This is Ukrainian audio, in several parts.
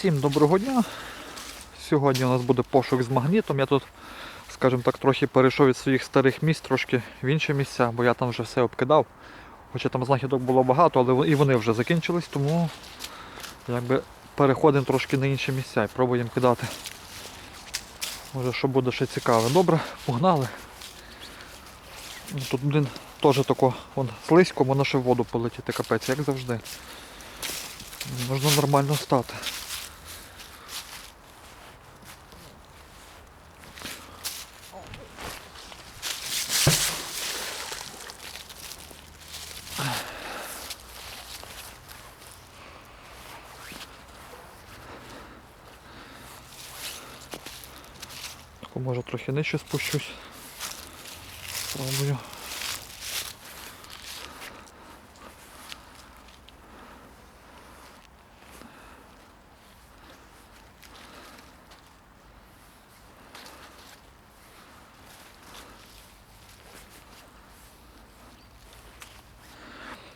Всім доброго дня. Сьогодні у нас буде пошук з магнітом. Я тут, скажімо так, трохи перейшов від своїх старих місць трошки в інші місця, бо я там вже все обкидав. Хоча там знахідок було багато, але і вони вже закінчились, тому якби переходимо трошки на інші місця і пробуємо кидати. Може, що буде ще цікаве. Добре, погнали. Тут, блін, теж тако вон, слизько, можна ще в воду полетіти, капець, як завжди. Можна нормально стати. Тако, може трохи нижче спущусь. Спробую.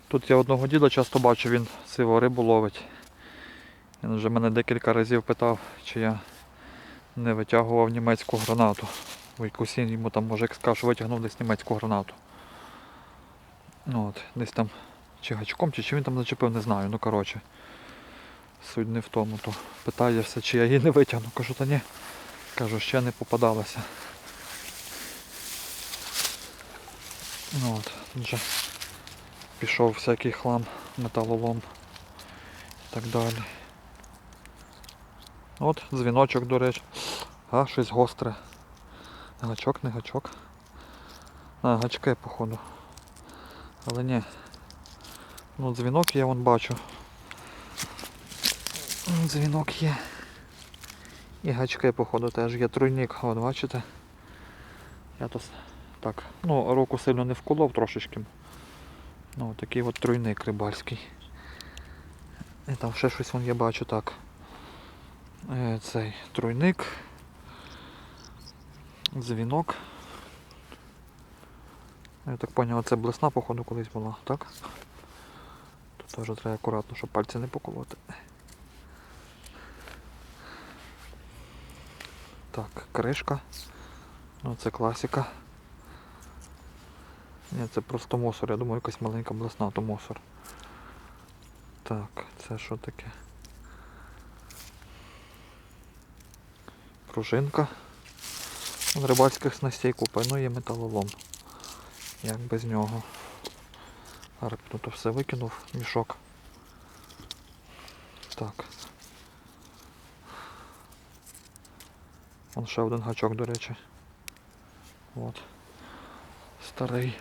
Тут я одного діда часто бачу, він сиву рибу ловить. Він вже мене декілька разів питав, чи я не витягував німецьку гранату. Бо якусь йому там мужик сказав, що витягнув десь німецьку гранату. Ну от, десь там чи гачком, чи чим він там зачепив, не знаю. Ну коротше. Суть не в тому, то питає все, чи я її не витягну. Кажу, та ні. Кажу, ще не попадалася. Ну от, тут же пішов всякий хлам, металолом і так далі. От, дзвіночок, до речі. А, щось гостре. Гачок, не гачок. А, гачки, походу. Але ні. Ну, дзвінок я вон бачу. Дзвінок є. І гачки, походу, теж є тройник, от бачите? Я то так, ну, руку сильно не вколов трошечки. Ну, такий от тройник рибальський. І там ще щось вон я бачу так. Е, Цей тройник. Дзвінок. Я так зрозумів, це блесна, походу, колись була, так? Тут теж треба акуратно, щоб пальці не поколоти. Так, кришка. Ну це класика. Ні, це просто мусор, я думаю, якась маленька блесна, то мусор. Так, це що таке? Пружинка. Рибальських снастей купа, ну є металолом. Як без нього. Арк тут все викинув, мішок. Так. Вон ще один гачок, до речі. От. Старий.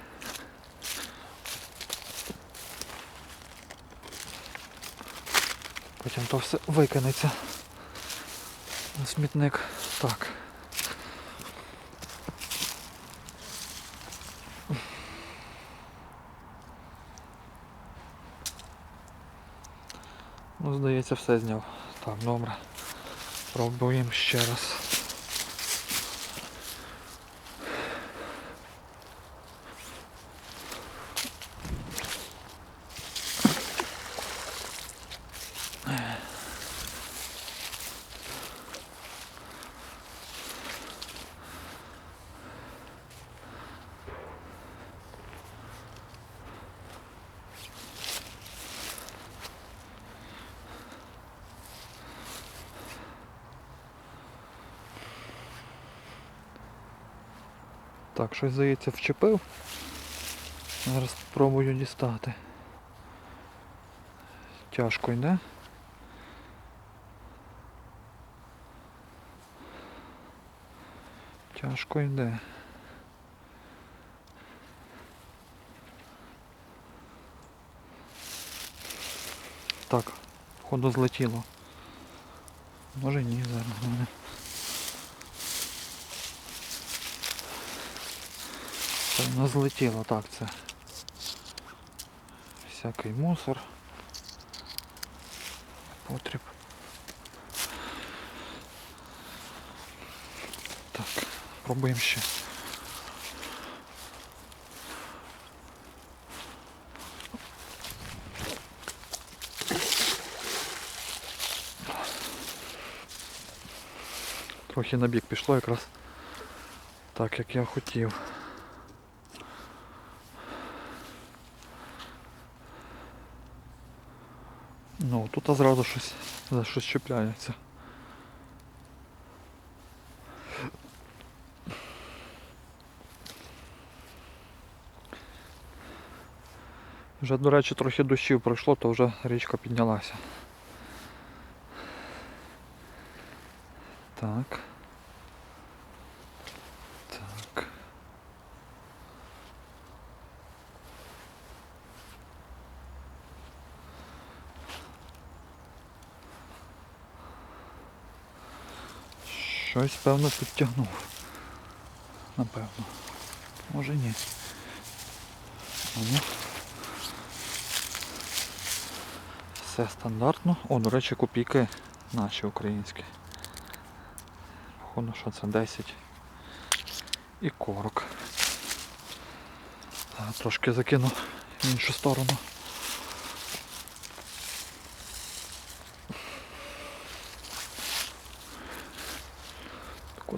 Потім то все викинеться. На смітник. Так. Здається, все зняв. Так, добре. Пробуємо ще раз. Так, щось здається вчепив. Зараз спробую дістати. Тяжко йде. Тяжко йде. Так, походу злетіло. Може ні, зараз мене. Воно злетіло, так це. Всякий мусор. Потріб. Так, пробуємо ще. Трохи на бік пішло якраз так, як я хотів. Ну, тут одразу щось за щось чіпляється. Вже, до речі, трохи дощів пройшло, то вже річка піднялася. Так. Щось певно підтягнув. Напевно. Може ні. Ну. Все стандартно. О, до речі, копійки наші українські. Походу, що це 10. І корок. Трошки закину в іншу сторону.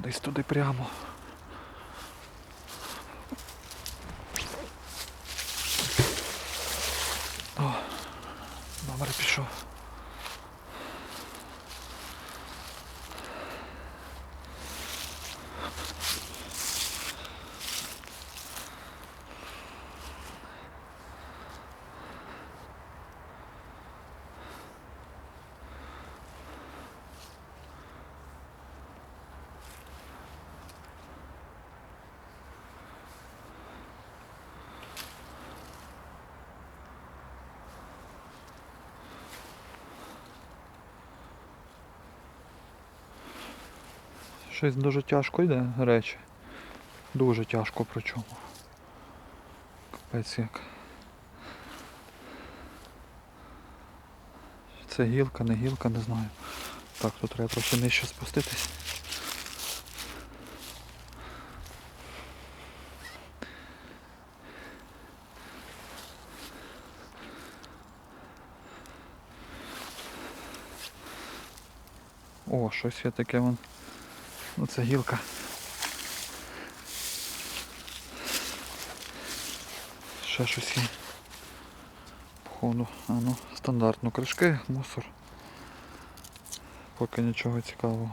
Кудись туди прямо. О, номер пішов. Щось дуже тяжко йде речі. Дуже тяжко причому. Капець як. Це гілка, не гілка, не знаю. Так, тут треба трохи нижче спуститись. О, щось є таке вон. Ну це гілка. Ще щось є. Походу. А ну, стандартно кришки, мусор. Поки нічого цікавого.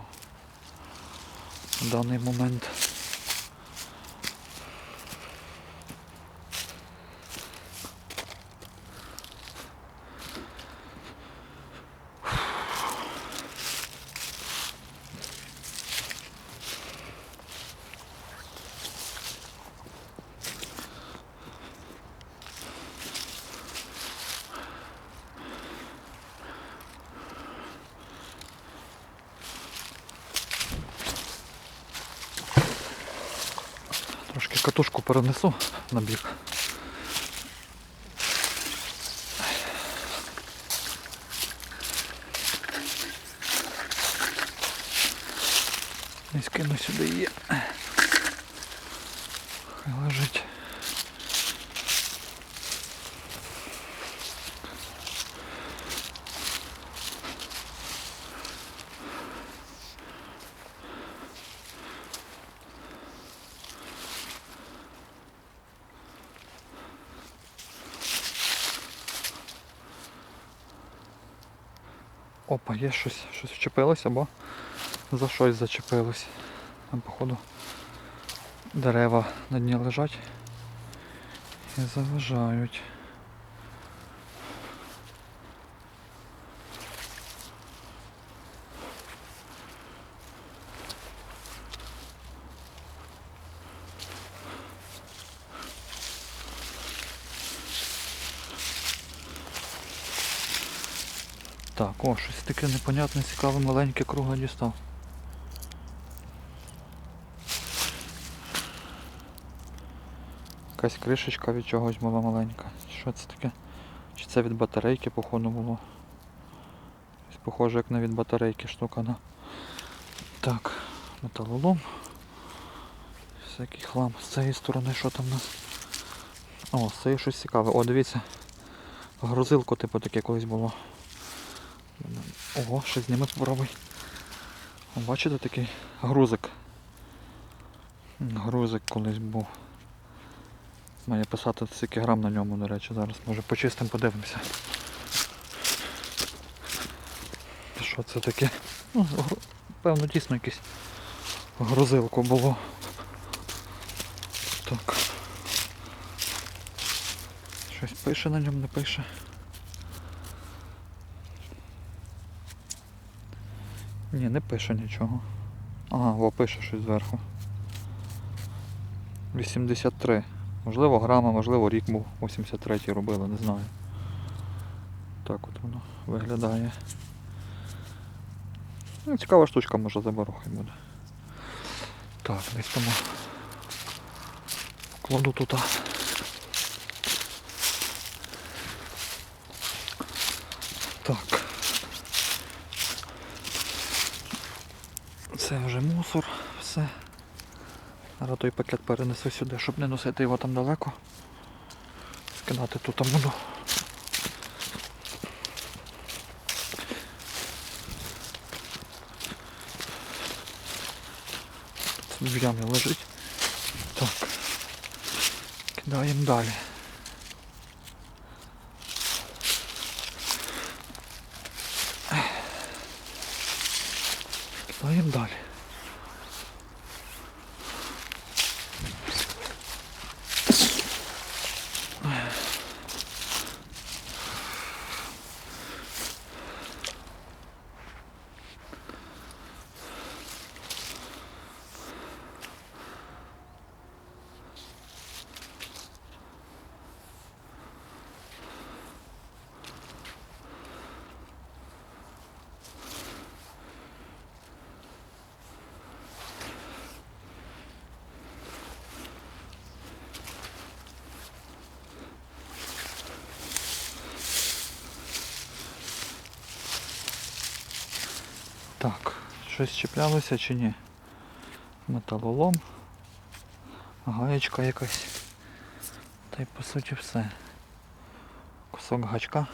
В даний момент. Трошки катушку перенесу на бік. І скину сюди її. Хай лежить. Опа, є щось, щось вчепилось або за щось зачепилось. Там, походу, дерева на дні лежать і заважають. Так, о, щось таке непонятне, цікаве, маленьке кругле дістав. Якась кришечка від чогось була маленька. Що це таке? Чи це від батарейки, походу, було? Похоже, як на від батарейки штука, да? Так, металолом. Всякий хлам. З цієї сторони що там у нас? О, з цієї щось цікаве. О, дивіться. Грузилко, типу, таке колись було. Ого, ще зніми попробуй. Бачите такий грузик. Грузик колись був. Має писати скільки грам на ньому, до речі, зараз може почистимо, подивимося. Що це таке? Ну, певно, дійсно якесь грузилко було. Так. Щось пише на ньому, не пише. Ні, не пише нічого. Ага, о, пише щось зверху. 83. Можливо, грама, можливо, рік був 83-й робили, не знаю. Так от воно виглядає. Ну, цікава штучка, може заберу, хай буде. Так, десь тому кладу тут. Так. Це вже мусор, все. Зараз той пакет перенесу сюди, щоб не носити його там далеко. Скидати тут там буду. Тут в ямі лежить. Так. Кидаємо далі. Кидаємо далі. Так, щось чіплялося чи ні? Металолом. Гаєчка якась. Та й по суті все. Кусок гачка.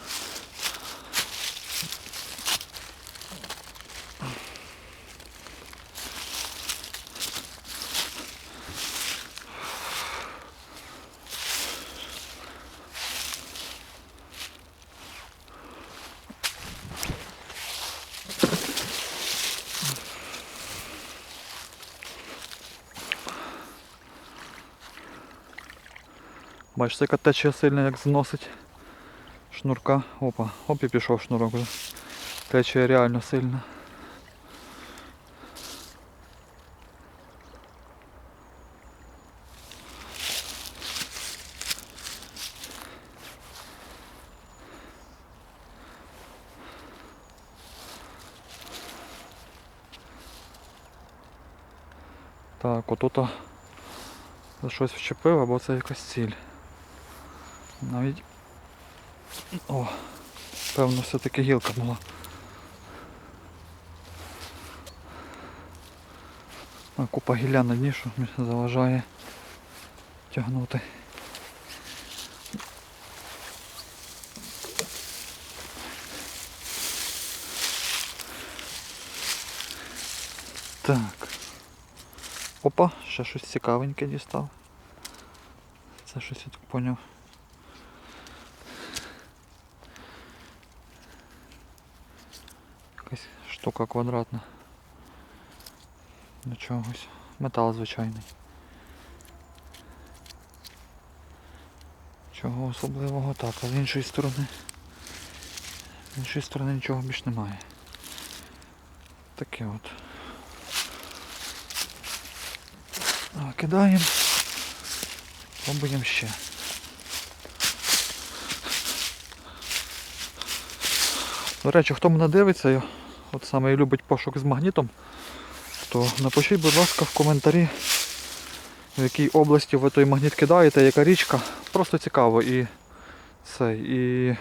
Бачите, яка течія сильна, як зносить шнурка. Опа, оп і пішов шнурок вже. Течія реально сильна. Так, отут щось вчепив, або це якась ціль. Навіть... О, певно все-таки гілка була. А, Купа гілля на дні, що заважає тягнути. Так. Опа, ще щось цікавеньке дістав. Це щось я так поняв. Якась штука квадратна. До чогось. Метал звичайний. Чого особливого так, а з іншої сторони. З іншої сторони нічого більш немає. Таке от. Кидаємо. Пробуємо ще. До речі, хто мене дивиться, от саме і любить пошук з магнітом, то напишіть, будь ласка, в коментарі, в якій області ви той магніт кидаєте, яка річка. Просто цікаво і це. І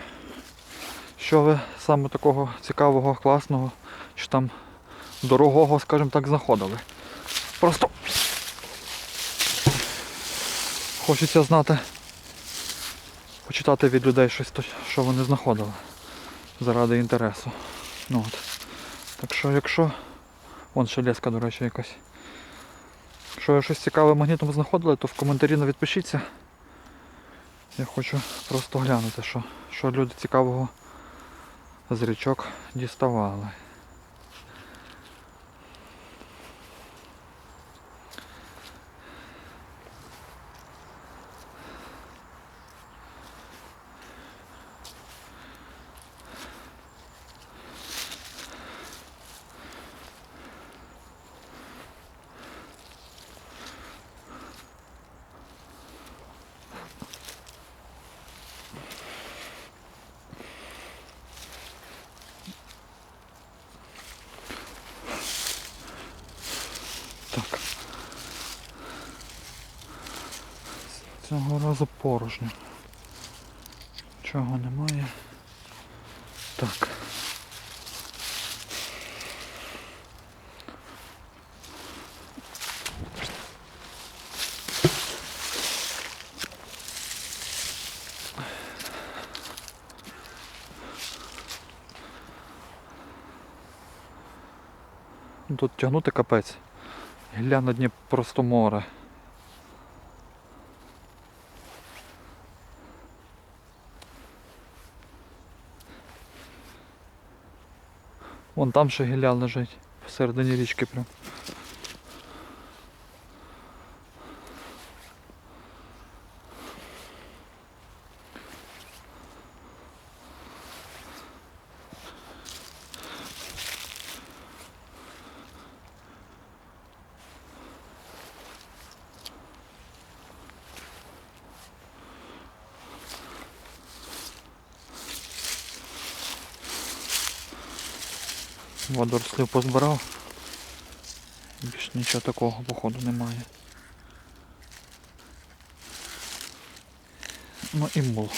що ви саме такого цікавого, класного, чи там дорогого, скажімо так, знаходили. Просто хочеться знати, почитати від людей щось, що вони знаходили заради інтересу. Ну, от. Так що якщо Вон ще леска, до речі, якась. Якщо ви щось цікаве магнітом знаходили, то в коментарі не відпишіться. Я хочу просто глянути, що, що люди цікавого з річок діставали. Так. Цього разу порожньо. Чого немає. Так. Тут тягнути капець. Гілля на дні просто море. Вон там ще гілля лежить, посередині річки прям. Водорослів позбирав. Більш нічого такого походу немає. Ну і мул.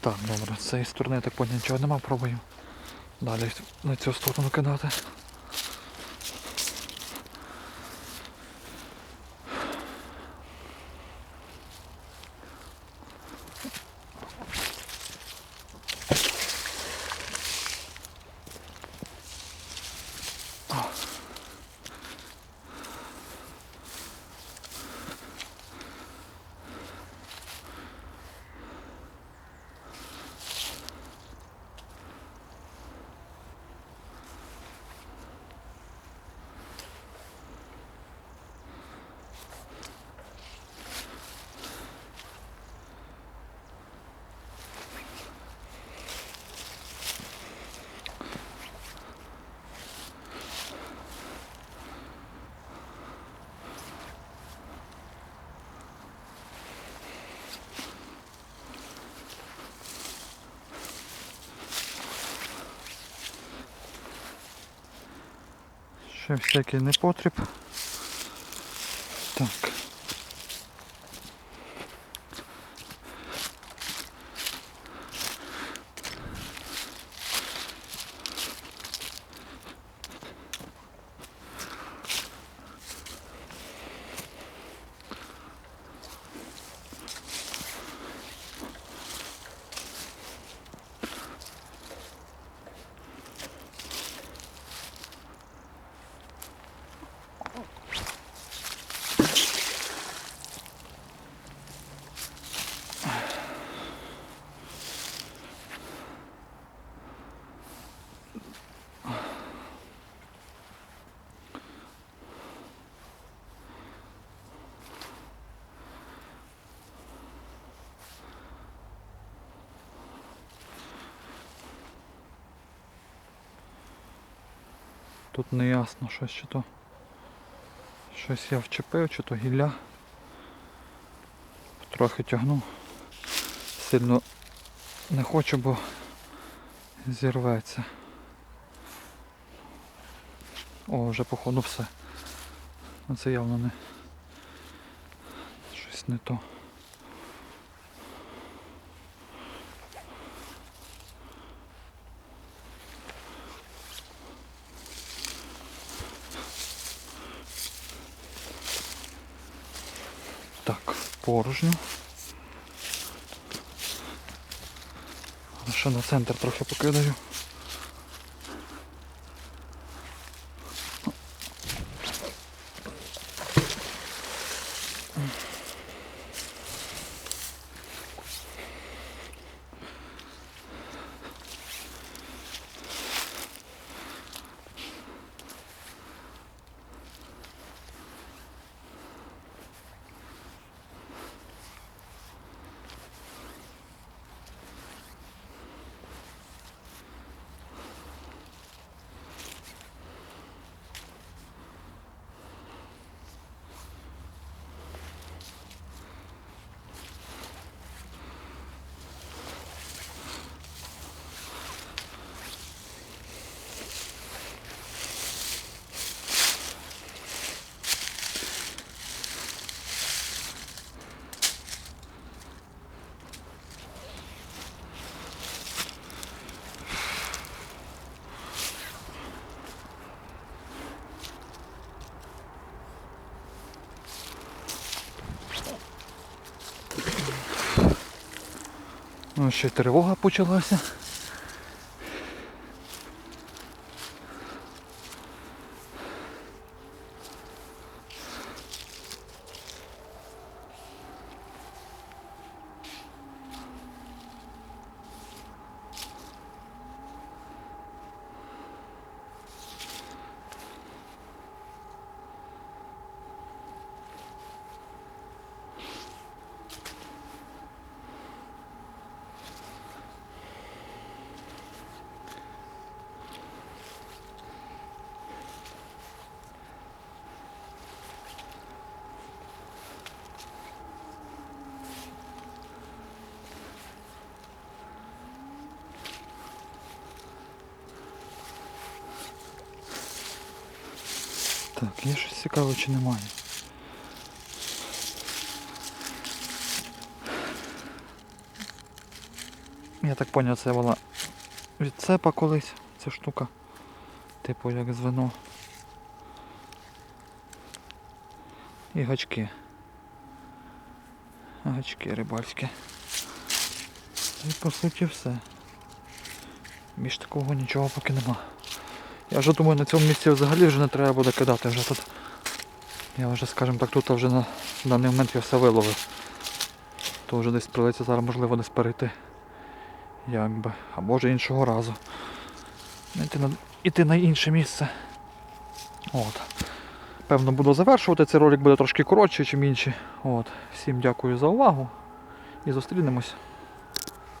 Так, добре, з цієї сторони так поняв нічого нема, пробую. Далі на цю сторону кидати. Ще всякий непотріб. Так. Тут не ясно щось чи то. Щось я вчепив, чи то гілля. Трохи тягну. Сильно не хочу, бо зірветься. О, вже походу все. Це явно не щось не то. Так, порожньо. Ще на центр трохи покидаю. Ще тривога почалася. Так, є щось цікаве чи немає? Я так поняв, це була від цепа колись, ця штука. Типу як звено. І гачки. Гачки рибальські. І по суті все. Більш такого нічого поки нема. Я вже думаю, на цьому місці взагалі вже не треба буде кидати. Вже тут. Я вже, скажімо так, тут вже на даний момент я все виловив. То вже десь прилеться зараз можливо десь перейти. Якби. А може іншого разу. Іти на, іти на інше місце. От. Певно буду завершувати. Цей ролик буде трошки коротший, ніж інші. От. Всім дякую за увагу і зустрінемось.